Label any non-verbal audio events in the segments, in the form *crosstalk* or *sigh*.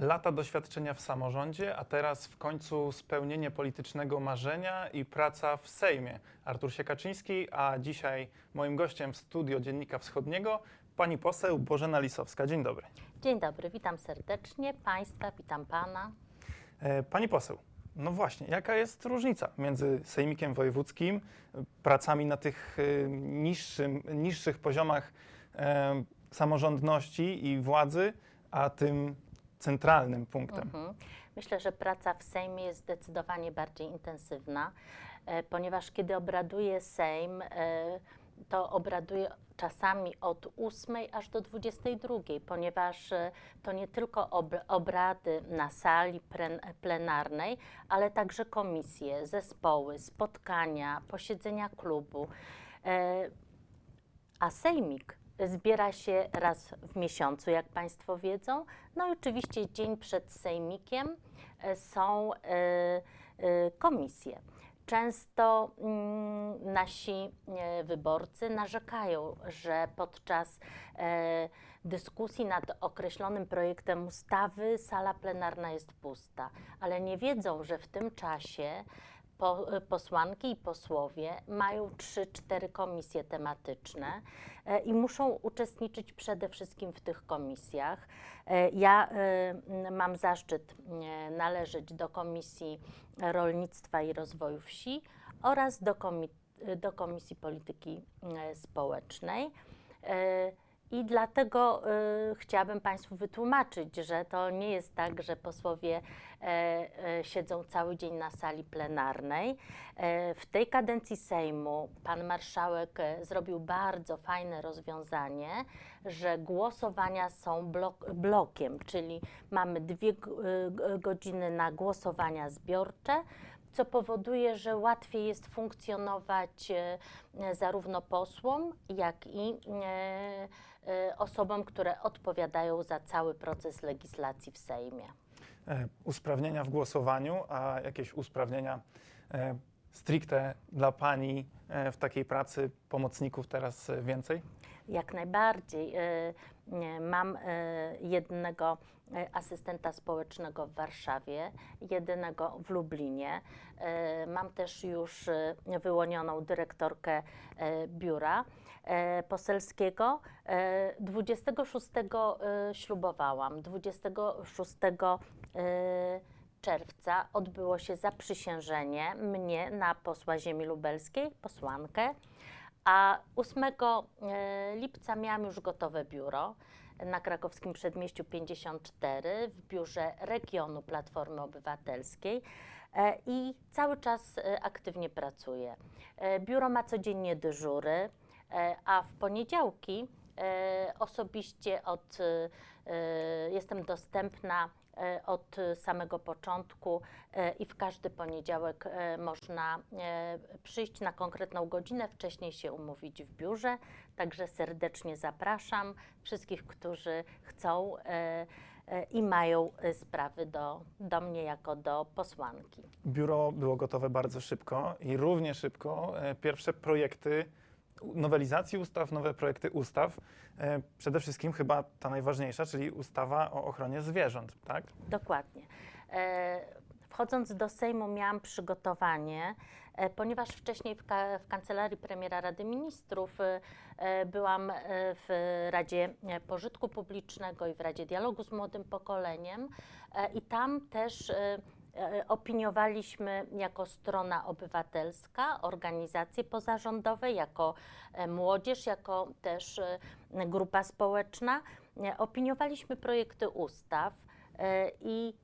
Lata doświadczenia w samorządzie, a teraz w końcu spełnienie politycznego marzenia i praca w Sejmie. Artur Siekaczyński, a dzisiaj moim gościem w studio Dziennika Wschodniego pani poseł Bożena Lisowska. Dzień dobry. Dzień dobry, witam serdecznie Państwa, witam Pana. E, Pani poseł, no właśnie, jaka jest różnica między Sejmikiem Wojewódzkim, pracami na tych e, niższym, niższych poziomach e, samorządności i władzy, a tym centralnym punktem? Mhm. Myślę, że praca w Sejmie jest zdecydowanie bardziej intensywna, e, ponieważ kiedy obraduje Sejm, e, to obraduje czasami od 8 aż do 22, ponieważ e, to nie tylko ob obrady na sali plenarnej, ale także komisje, zespoły, spotkania, posiedzenia klubu. A sejmik zbiera się raz w miesiącu, jak Państwo wiedzą. No i oczywiście dzień przed sejmikiem e, są e, e, komisje. Często mm, nasi wyborcy narzekają, że podczas dyskusji nad określonym projektem ustawy sala plenarna jest pusta, ale nie wiedzą, że w tym czasie po, posłanki i posłowie mają 3-4 komisje tematyczne e, i muszą uczestniczyć przede wszystkim w tych komisjach. E, Ja m, mam zaszczyt e, należeć do Komisji Rolnictwa i Rozwoju Wsi oraz do, komi do Komisji Polityki Społecznej. I dlatego y, chciałabym Państwu wytłumaczyć, że to nie jest tak, że posłowie e, e, siedzą cały dzień na sali plenarnej. E, w tej kadencji Sejmu pan marszałek zrobił bardzo fajne rozwiązanie, że głosowania są blok, blokiem, czyli mamy dwie y, godziny na głosowania zbiorcze co powoduje, że łatwiej jest funkcjonować zarówno posłom, jak i osobom, które odpowiadają za cały proces legislacji w Sejmie. e, usprawnienia w głosowaniu, a jakieś usprawnienia e, stricte dla Pani e, w takiej pracy pomocników teraz więcej? Jak najbardziej. Mam e, jednego e, asystenta społecznego w Warszawie, jedynego w Lublinie. E, Mam też już wyłonioną dyrektorkę biura poselskiego. E, 26 e, ślubowałam. 26 e, czerwca odbyło się zaprzysiężenie mnie na posła ziemi lubelskiej, posłankę. A 8 e, lipca miałam już gotowe biuro na krakowskim przedmieściu 54 w biurze regionu Platformy Obywatelskiej e, i cały czas e, aktywnie pracuję. Biuro ma codziennie dyżury, a w poniedziałki osobiście od, jestem dostępna od samego początku e, i w każdy poniedziałek e, można e, przyjść na konkretną godzinę, wcześniej się umówić w biurze. Także serdecznie zapraszam wszystkich, którzy chcą e, e, i mają e, sprawy do, do mnie jako do posłanki. Biuro było gotowe bardzo szybko i równie szybko e, pierwsze projekty nowelizacji ustaw, nowe projekty ustaw. E, Przede wszystkim chyba ta najważniejsza, czyli ustawa o ochronie zwierząt, tak? Dokładnie. E, Wchodząc do Sejmu miałam przygotowanie, e, ponieważ wcześniej w, ka- w Kancelarii Premiera Rady Ministrów byłam w Radzie Pożytku Publicznego i w Radzie Dialogu z Młodym Pokoleniem i tam też opiniowaliśmy jako strona obywatelska, organizacje pozarządowe, jako e, młodzież, jako też e, grupa społeczna. E, Opiniowaliśmy projekty ustaw e, i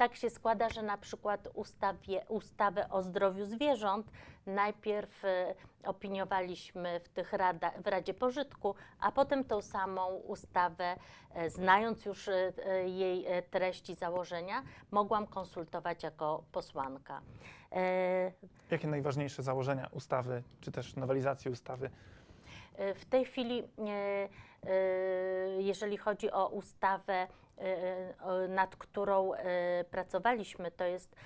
tak się składa, że na przykład ustawie, ustawę o zdrowiu zwierząt najpierw e, opiniowaliśmy w, tych rada, w Radzie Pożytku, a potem tą samą ustawę, e, znając już e, jej e, treści, założenia, mogłam konsultować jako posłanka. Jakie najważniejsze założenia ustawy, czy też nowelizacji ustawy? W tej chwili, jeżeli chodzi o ustawę nad którą e, pracowaliśmy, to jest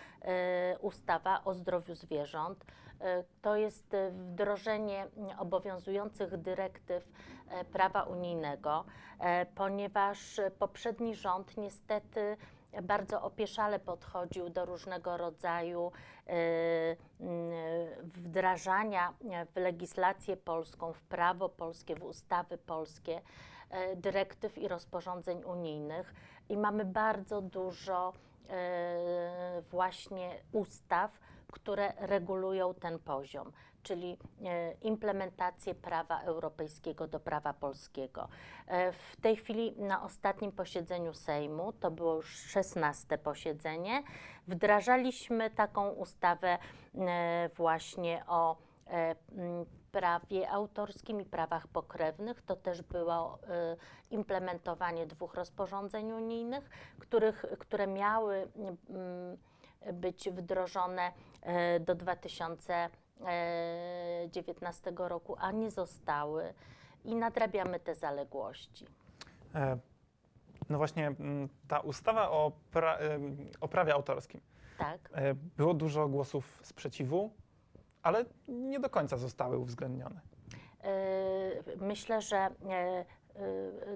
ustawa o zdrowiu zwierząt. To jest wdrożenie obowiązujących dyrektyw e, prawa unijnego, e, ponieważ poprzedni rząd niestety bardzo opieszale podchodził do różnego rodzaju wdrażania w legislację polską, w prawo polskie, w ustawy polskie dyrektyw i rozporządzeń unijnych i mamy bardzo dużo e, właśnie ustaw, które regulują ten poziom, czyli e, implementację prawa europejskiego do prawa polskiego. E, W tej chwili na ostatnim posiedzeniu Sejmu, to było już 16 posiedzenie, wdrażaliśmy taką ustawę e, właśnie o e, prawie autorskim i prawach pokrewnych. To też było e, implementowanie dwóch rozporządzeń unijnych, których, które miały być wdrożone e, do 2019 roku, a nie zostały i nadrabiamy te zaległości. E, No właśnie, ta ustawa o, pra, o prawie autorskim. Tak. E, Było dużo głosów sprzeciwu, ale nie do końca zostały uwzględnione. E, Myślę, że e, e,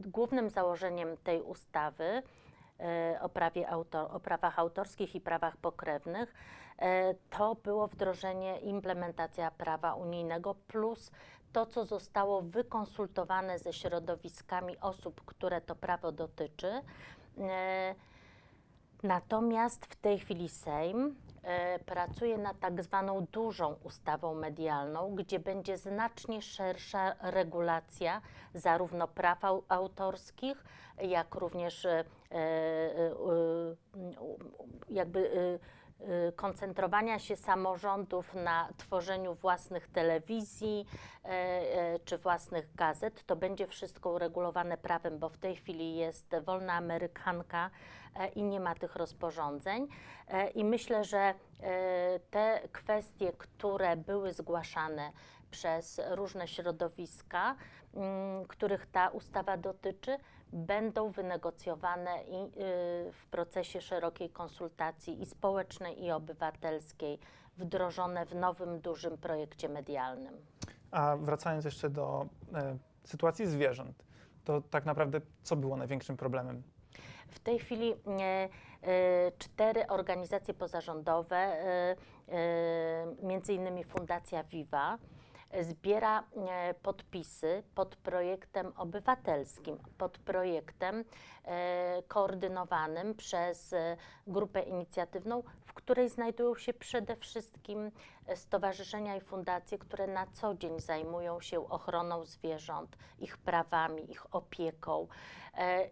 głównym założeniem tej ustawy o, prawie autor, o prawach autorskich i prawach pokrewnych to było wdrożenie, implementacja prawa unijnego plus to, co zostało wykonsultowane ze środowiskami osób, które to prawo dotyczy. Natomiast w tej chwili Sejm pracuje nad tak zwaną dużą ustawą medialną, gdzie będzie znacznie szersza regulacja zarówno praw au- autorskich, jak również e, e, e, jakby e, e, koncentrowania się samorządów na tworzeniu własnych telewizji e, e, czy własnych gazet. To będzie wszystko uregulowane prawem, bo w tej chwili jest wolna amerykanka e, i nie ma tych rozporządzeń. E, I myślę, że e, te kwestie, które były zgłaszane przez różne środowiska, mm, których ta ustawa dotyczy, będą wynegocjowane y, w procesie szerokiej konsultacji i społecznej, i obywatelskiej, wdrożone w nowym, dużym projekcie medialnym. A wracając jeszcze do e, sytuacji zwierząt, to tak naprawdę co było największym problemem? W tej chwili e, e, cztery organizacje pozarządowe, między innymi Fundacja Viva, zbiera e, podpisy pod projektem obywatelskim, pod projektem e, koordynowanym przez e, grupę inicjatywną, w której znajdują się przede wszystkim stowarzyszenia i fundacje, które na co dzień zajmują się ochroną zwierząt, ich prawami, ich opieką.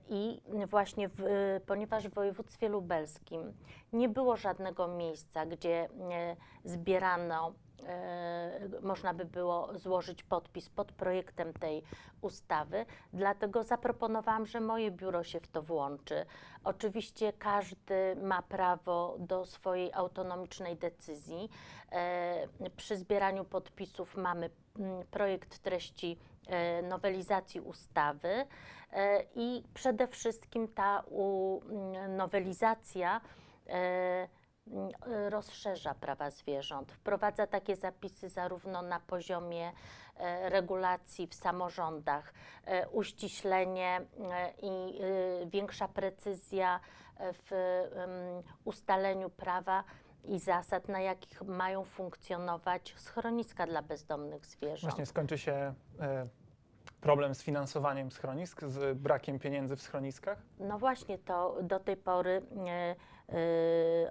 I właśnie w, ponieważ w województwie lubelskim nie było żadnego miejsca, gdzie zbierano, można by było złożyć podpis pod projektem tej ustawy, dlatego zaproponowałam, że moje biuro się w to włączy. Oczywiście każdy ma prawo do swojej autonomicznej decyzji. E, Przy zbieraniu podpisów mamy mm, projekt treści e, nowelizacji ustawy e, i przede wszystkim ta mm, nowelizacja e, e, rozszerza prawa zwierząt, wprowadza takie zapisy zarówno na poziomie e, regulacji w samorządach, e, uściślenie i większa precyzja w ustaleniu prawa i zasad, na jakich mają funkcjonować schroniska dla bezdomnych zwierząt. Właśnie skończy się problem z finansowaniem schronisk, z brakiem pieniędzy w schroniskach? No właśnie, to do tej pory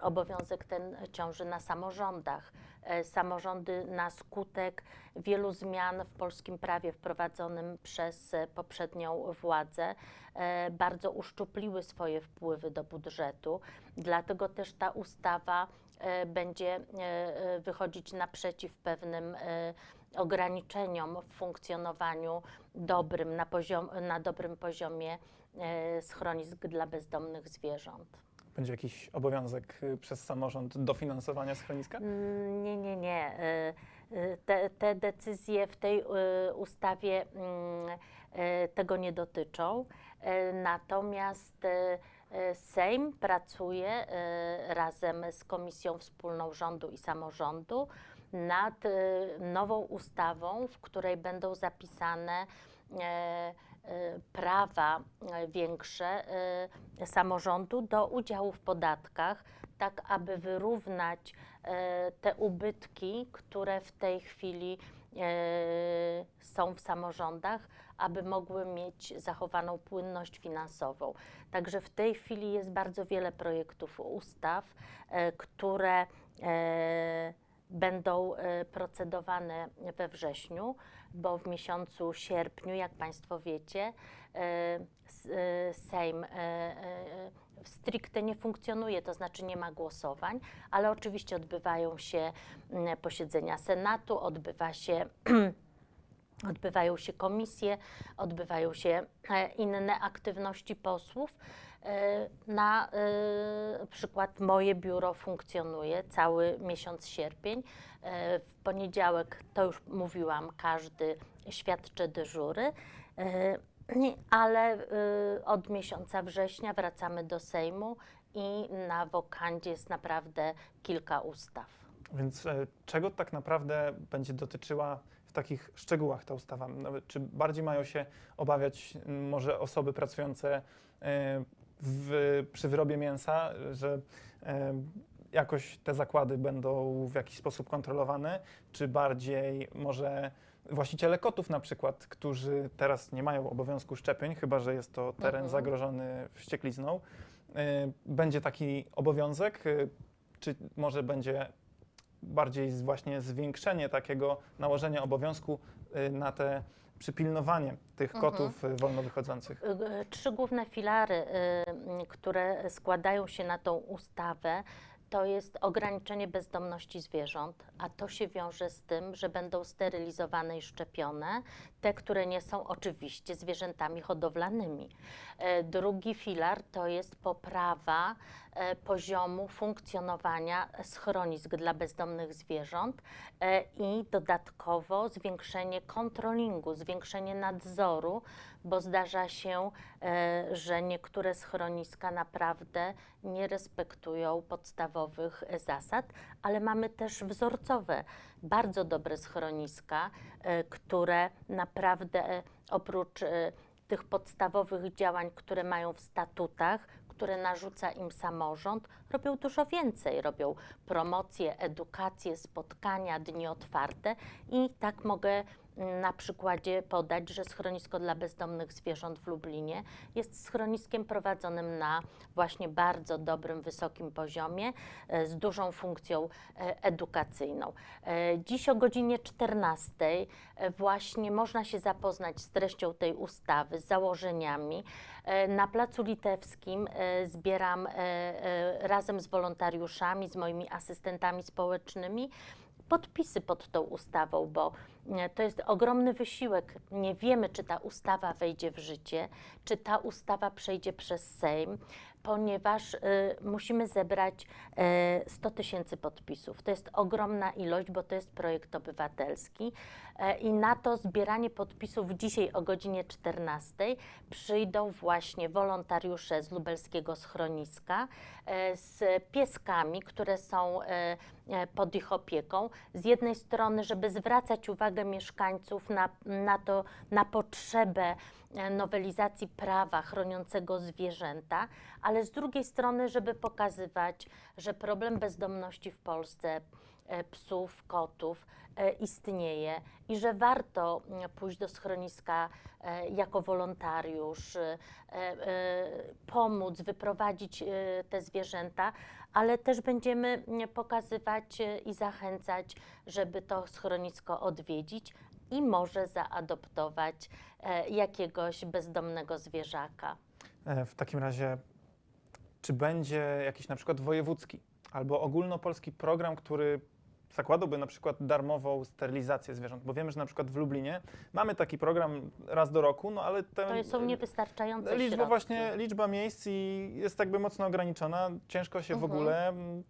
obowiązek ten ciąży na samorządach. E, samorządy na skutek wielu zmian w polskim prawie wprowadzonym przez poprzednią władzę e, bardzo uszczupliły swoje wpływy do budżetu. Dlatego też ta ustawa e, będzie wychodzić naprzeciw pewnym ograniczeniom w funkcjonowaniu dobrym, na, poziom, na dobrym poziomie schronisk dla bezdomnych zwierząt. Będzie jakiś obowiązek y, przez samorząd dofinansowania schroniska? Mm, Nie, nie, nie. E, e, Te, te decyzje w tej ustawie mm, tego nie dotyczą. Natomiast Sejm pracuje razem z Komisją Wspólną Rządu i Samorządu nad nową ustawą, w której będą zapisane prawa e, większe e, samorządu do udziału w podatkach, tak aby wyrównać te ubytki, które w tej chwili są w samorządach, aby mogły mieć zachowaną płynność finansową. Także w tej chwili jest bardzo wiele projektów ustaw, które będą procedowane we wrześniu, bo w miesiącu sierpniu, jak Państwo wiecie, e, e, Sejm e, stricte nie funkcjonuje, to znaczy nie ma głosowań, ale oczywiście odbywają się mm, posiedzenia Senatu, odbywa się *clears throat* odbywają się komisje, odbywają się inne aktywności posłów. E, Na e, przykład moje biuro funkcjonuje cały miesiąc sierpień. E, W poniedziałek, to już mówiłam, każdy świadczy dyżury, ale od miesiąca września wracamy do Sejmu i na wokandzie jest naprawdę kilka ustaw. Więc czego tak naprawdę będzie dotyczyła w takich szczegółach ta ustawa? Nawet Czy bardziej mają się obawiać może osoby pracujące w, przy wyrobie mięsa, że e, jakoś te zakłady będą w jakiś sposób kontrolowane, czy bardziej może właściciele kotów na przykład, którzy teraz nie mają obowiązku szczepień, chyba że jest to teren Mhm. zagrożony wścieklizną, e, będzie taki obowiązek, e, czy może będzie bardziej właśnie zwiększenie takiego nałożenia obowiązku y, na te przypilnowanie tych Mhm. kotów y, wolno wychodzących. Y, Trzy główne filary, y, y, które składają się na tą ustawę, to jest ograniczenie bezdomności zwierząt, a to się wiąże z tym, że będą sterylizowane i szczepione te, które nie są oczywiście zwierzętami hodowlanymi. Drugi filar to jest poprawa poziomu funkcjonowania schronisk dla bezdomnych zwierząt e, i dodatkowo zwiększenie kontrolingu, zwiększenie nadzoru, bo zdarza się, e, że niektóre schroniska naprawdę nie respektują podstawowych e, zasad, ale mamy też wzorcowe, bardzo dobre schroniska, e, które naprawdę e, oprócz e, tych podstawowych działań, które mają w statutach, które narzuca im samorząd, robią dużo więcej. Robią promocje, edukacje, spotkania, dni otwarte i tak mogę na przykładzie podać, że schronisko dla bezdomnych zwierząt w Lublinie jest schroniskiem prowadzonym na właśnie bardzo dobrym, wysokim poziomie, e, z dużą funkcją e, edukacyjną. E, Dziś o godzinie 14 e, właśnie można się zapoznać z treścią tej ustawy, z założeniami. Na Placu Litewskim zbieram razem z wolontariuszami, z moimi asystentami społecznymi podpisy pod tą ustawą, bo e, to jest ogromny wysiłek. Nie wiemy, czy ta ustawa wejdzie w życie, czy ta ustawa przejdzie przez Sejm, ponieważ y, musimy zebrać e, 100 tysięcy podpisów. To jest ogromna ilość, bo to jest projekt obywatelski e, i na to zbieranie podpisów dzisiaj o godzinie 14 przyjdą właśnie wolontariusze z lubelskiego schroniska e, z pieskami, które są e, pod ich opieką. Z jednej strony, żeby zwracać uwagę mieszkańców na, na to, na potrzebę nowelizacji prawa chroniącego zwierzęta, ale z drugiej strony, żeby pokazywać, że problem bezdomności w Polsce e, psów, kotów e, istnieje i że warto mm, pójść do schroniska e, jako wolontariusz, pomóc, wyprowadzić te zwierzęta, ale też będziemy mm, pokazywać i zachęcać, żeby to schronisko odwiedzić i może zaadoptować jakiegoś bezdomnego zwierzaka. W takim razie, czy będzie jakiś na przykład wojewódzki albo ogólnopolski program, który zakładałby na przykład darmową sterylizację zwierząt? Bo wiemy, że na przykład w Lublinie mamy taki program raz do roku, no ale te, To są niewystarczające liczba środki. właśnie, liczba miejsc i jest jakby mocno ograniczona. Ciężko się w Mhm. ogóle, mm,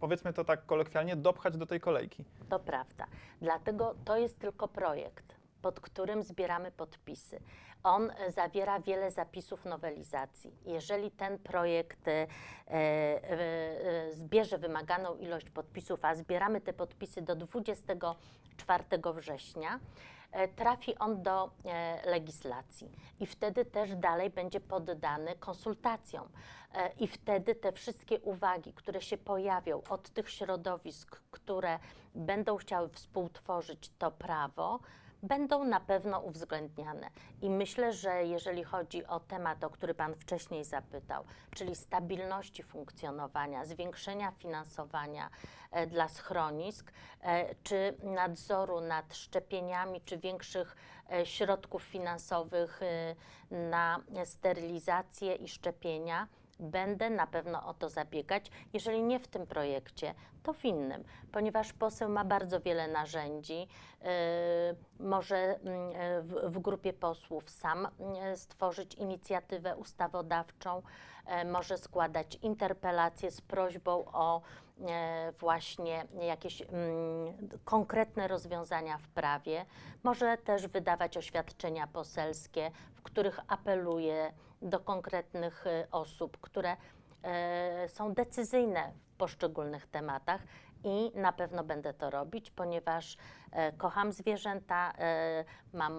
powiedzmy to tak kolokwialnie, dopchać do tej kolejki. To prawda. Dlatego to jest tylko projekt. Pod którym zbieramy podpisy. On e, zawiera wiele zapisów nowelizacji. Jeżeli ten projekt e, e, e, zbierze wymaganą ilość podpisów, a zbieramy te podpisy do 24 września, e, trafi on do e, legislacji i wtedy też dalej będzie poddany konsultacjom. E, I wtedy te wszystkie uwagi, które się pojawią od tych środowisk, które będą chciały współtworzyć to prawo, będą na pewno uwzględniane. I myślę, że jeżeli chodzi o temat, o który Pan wcześniej zapytał, czyli stabilności funkcjonowania, zwiększenia finansowania e, dla schronisk, e, czy nadzoru nad szczepieniami, czy większych e, środków finansowych na sterylizację i szczepienia, Będę na pewno o to zabiegać, jeżeli nie w tym projekcie, to w innym, ponieważ poseł ma bardzo wiele narzędzi. Yy, może mm, w, grupie posłów sam yy, stworzyć inicjatywę ustawodawczą, yy, może składać interpelacje z prośbą o yy, właśnie jakieś mm, konkretne rozwiązania w prawie, może też wydawać oświadczenia poselskie, w których apeluje do konkretnych y, osób, które e, są decyzyjne w poszczególnych tematach i na pewno będę to robić, ponieważ e, kocham zwierzęta, e, mam,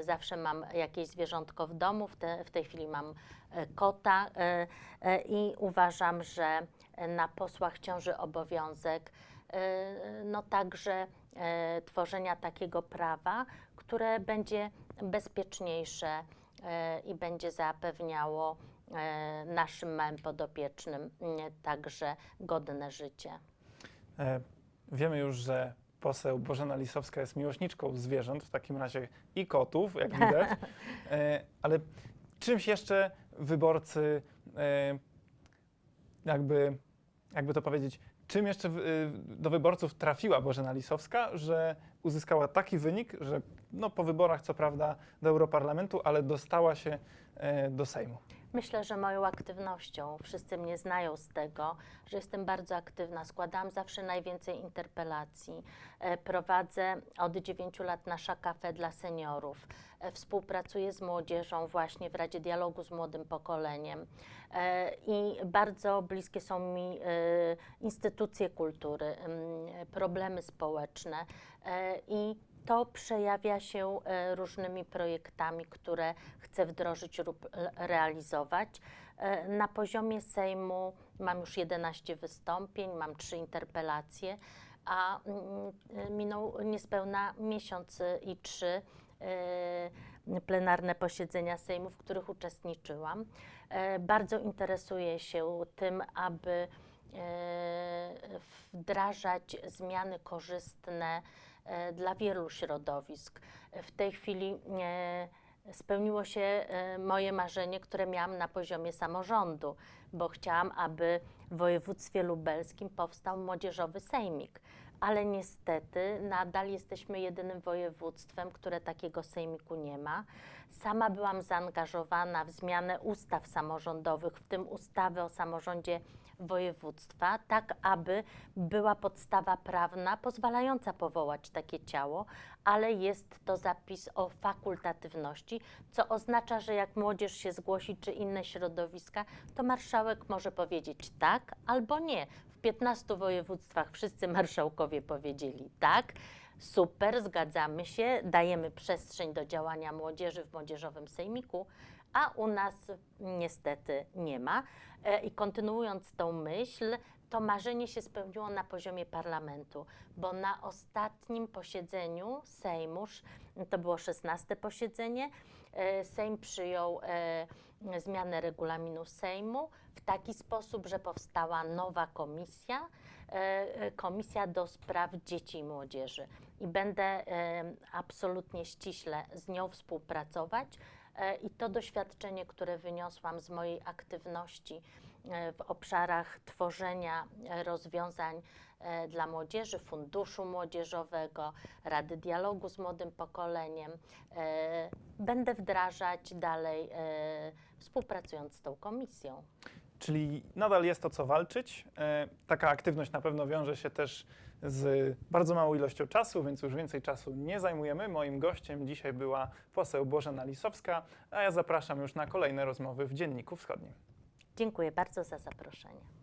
zawsze mam jakieś zwierzątko w domu, w, te, w tej chwili mam kota i uważam, że na posłach ciąży obowiązek no także tworzenia takiego prawa, które będzie bezpieczniejsze i będzie zapewniało e, naszym małym podopiecznym mm, także godne życie. E, Wiemy już, że poseł Bożena Lisowska jest miłośniczką zwierząt, w takim razie i kotów, jak widać. *laughs* E, Ale czymś jeszcze wyborcy, e, jakby, jakby to powiedzieć, czym jeszcze y, do wyborców trafiła Bożena Lisowska, że uzyskała taki wynik, że no, po wyborach co prawda do Europarlamentu, ale dostała się e, do Sejmu. Myślę, że moją aktywnością, wszyscy mnie znają z tego, że jestem bardzo aktywna. Składam zawsze najwięcej interpelacji. E, Prowadzę od 9 lat nasza kafe dla seniorów. E, Współpracuję z młodzieżą właśnie w Radzie Dialogu z Młodym Pokoleniem. E, I bardzo bliskie są mi instytucje kultury, mm, problemy społeczne. I to przejawia się e, różnymi projektami, które chcę wdrożyć lub realizować. E, Na poziomie Sejmu mam już 11 wystąpień, mam 3 interpelacje, a mm, e, minął niespełna miesiąc e, i 3 plenarne posiedzenia Sejmu, w których uczestniczyłam. E, Bardzo interesuję się tym, aby e, wdrażać zmiany korzystne e, dla wielu środowisk. W tej chwili e, spełniło się e, moje marzenie, które miałam na poziomie samorządu, bo chciałam, aby w województwie lubelskim powstał młodzieżowy sejmik. Ale niestety nadal jesteśmy jedynym województwem, które takiego sejmiku nie ma. Sama byłam zaangażowana w zmianę ustaw samorządowych, w tym ustawy o samorządzie województwa, tak aby była podstawa prawna pozwalająca powołać takie ciało, ale jest to zapis o fakultatywności, co oznacza, że jak młodzież się zgłosi czy inne środowiska, to marszałek może powiedzieć tak albo nie. W 15 województwach wszyscy marszałkowie powiedzieli tak. Super, zgadzamy się, dajemy przestrzeń do działania młodzieży w młodzieżowym sejmiku, a u nas niestety nie ma. E, I kontynuując tą myśl, to marzenie się spełniło na poziomie parlamentu, bo na ostatnim posiedzeniu Sejmu, sz- to było 16 posiedzenie, e, Sejm przyjął e, zmianę regulaminu Sejmu w taki sposób, że powstała nowa komisja, komisja do spraw dzieci i młodzieży. I będę absolutnie ściśle z nią współpracować. E, I to doświadczenie, które wyniosłam z mojej aktywności e, w obszarach tworzenia e, rozwiązań dla młodzieży, Funduszu Młodzieżowego, Rady Dialogu z Młodym Pokoleniem, będę wdrażać dalej, współpracując z tą komisją. Czyli nadal jest o co walczyć. E, Taka aktywność na pewno wiąże się też z bardzo małą ilością czasu, więc już więcej czasu nie zajmujemy. Moim gościem dzisiaj była poseł Bożena Lisowska, a ja zapraszam już na kolejne rozmowy w Dzienniku Wschodnim. Dziękuję bardzo za zaproszenie.